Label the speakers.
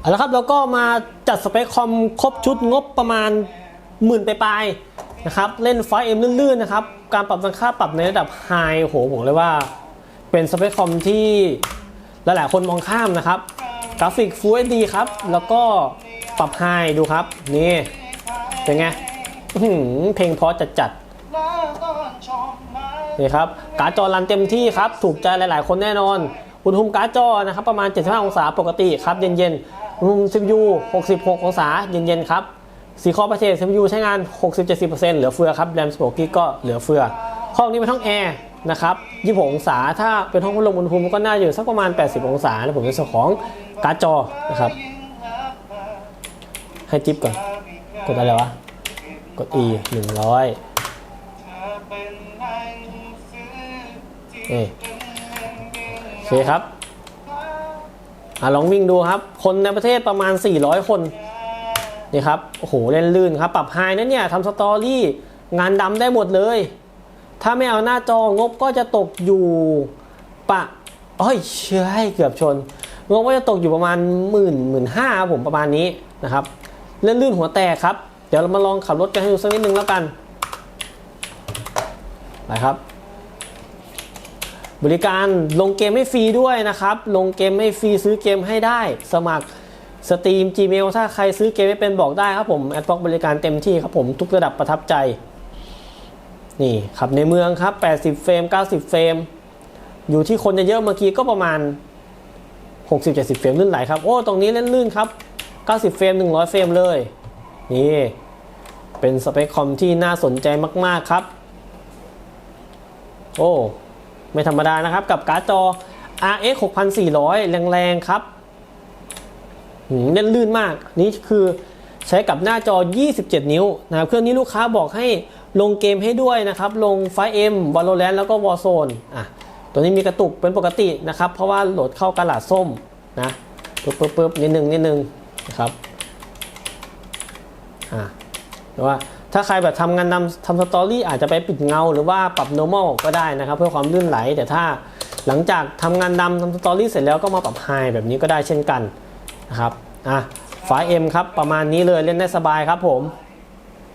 Speaker 1: เอาละครับแล้วก็มาจัดสเปคคอมครบชุดงบประมาณหมื่นไปปลายนะครับเล่นไฟเอ็มลื่นๆนะครับการปรับราคาปรับในระดับไฮโอ้โหบอกเลยว่า เป็นสเปคคอมที่หลายๆคนมองข้ามนะครับ กราฟิก Full HD ครับ แล้วก็ปรับไฮดูครับ นี่เป็นไงเพลงเพราะจัดๆนี่ครับการ์ดจอรันเต็มที่ครับ ถูกใจหลายๆ คนแน่นอน อุณหภูมิการ์ดจอนะครับประมาณ 75 องศาปกติครับเย็นๆอุณหภูม CPU 66 องศาเย็นๆครับสีคอประเทศ CPU ใช้งาน 60-70%เหลือเฟือครับแรม 16กิกก็เหลือเฟือ ห้องนี้เป็นห้องแอร์นะครับ26องศา ถ้าเป็นห้องพัดลมอุณหภูมิก็น่าอยู่สักประมาณ 80 องศานะผมในส่วนของการ์ดจอนะครับให้จิ๊บก่อน กดอะไรวะ กด E 100เอ้โอ เคครับอะลองวิ่งดูครับ คนในประเทศประมาณ 400 คนนี่ครับโอ้โหเล่นลื่นครับปรับไฮนะเนี่ยทำสตอรี่งานดำได้หมดเลย ถ้าไม่เอาหน้าจองบก็จะตกอยู่ปะเอ้ยเชื่อให้เกือบชน งบก็จะตกอยู่ประมาณหมื่นหมื่นห้าผมประมาณนี้นะครับเล่นลื่นหัวแตกครับ เดี๋ยวเรามาลองขับรถกันให้ดูสักนิดนึงแล้วกันไปครับ บริการลงเกมให้ฟรีด้วยนะครับ ลงเกมให้ฟรีซื้อเกมให้ได้ สมัครสตรีม Gmail ถ้าใครซื้อเกมไม่เป็นบอกได้ครับผมแอดบ็อกบริการเต็มที่ครับผมทุกระดับประทับใจ นี่ครับในเมืองครับ 80 เฟรม 90 เฟรม อยู่ที่คนเยอะๆเมื่อกี้ก็ประมาณ 60-70 เฟรมลื่นไหลครับ โอ้ ตรงนี้เล่นลื่นครับ 90 เฟรม 100 เฟรมเลย นี่ เป็นสเปคคอมที่น่าสนใจมากๆครับ โอ้ ไม่ธรรมดานะครับกับการ์ดจอ RX 6400 แรงๆครับเล่นลื่นมาก นี่คือใช้กับหน้าจอ 27 นิ้วนะครับเครื่องนี้ลูกค้าบอกให้ลงเกมให้ด้วยนะครับ ลง 5M Valorant แล้วก็ Warzone อะตัวนี้มีกระตุกเป็นปกตินะครับ เพราะว่าโหลดเข้ากระดาษส้มนะปึ๊บปึ๊บปึ๊บนิดนึงนิดนึงนะครับอ่าแต่ว่า ถ้าใครแบบทำงานนำทำสตอรี่อาจจะไปปิดเงา หรือว่าปรับ normal ก็ได้นะครับ เพื่อความลื่นไหล แต่ถ้าหลังจากทำงานนำทำสตอรี่เสร็จแล้วก็มาปรับไฮแบบนี้ก็ได้เช่นกันนะครับอะฝา M ครับประมาณนี้เลยเล่นได้สบายครับผม